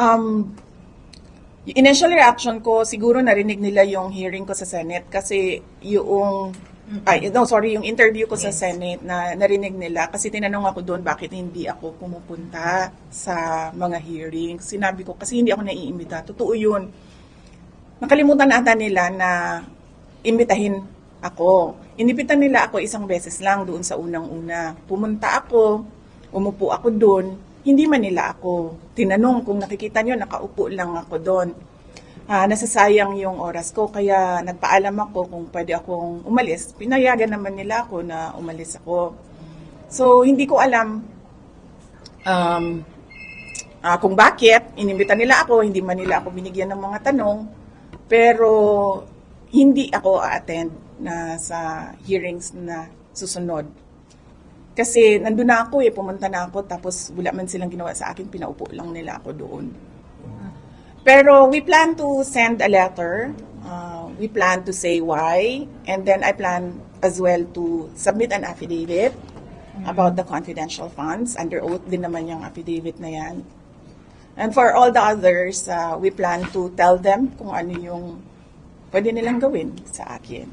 Um, initial reaction ko, siguro narinig nila yung hearing ko sa Senate kasi yung, ay, no, sorry, yung interview ko sa Senate na narinig nila kasi tinanong ako doon bakit hindi ako pumupunta sa mga hearings. Sinabi ko kasi hindi ako naiimbita. Totoo yun. Nakalimutan ata nila na imbitahin ako. Inipitan nila ako isang beses lang doon sa unang-una. Pumunta ako, umupo ako doon, hindi man nila ako tinanong kung nakikita nyo, nakaupo lang ako doon. Ah, nasasayang yung oras ko, kaya nagpaalam ako kung pwede akong umalis. Pinayagan naman nila ako na umalis ako. So, hindi ko alam um, ah, kung bakit. Inimbitan nila ako, hindi man nila ako binigyan ng mga tanong. Pero, hindi ako a-attend na sa hearings na susunod. Kasi nandun na ako eh, pumunta na ako, tapos wala man silang ginawa sa akin, pinaupo lang nila ako doon. Pero we plan to send a letter. Uh, we plan to say why. And then I plan as well to submit an affidavit about the confidential funds. Under oath din naman yung affidavit na yan. And for all the others, uh, we plan to tell them kung ano yung pwede nilang gawin sa akin.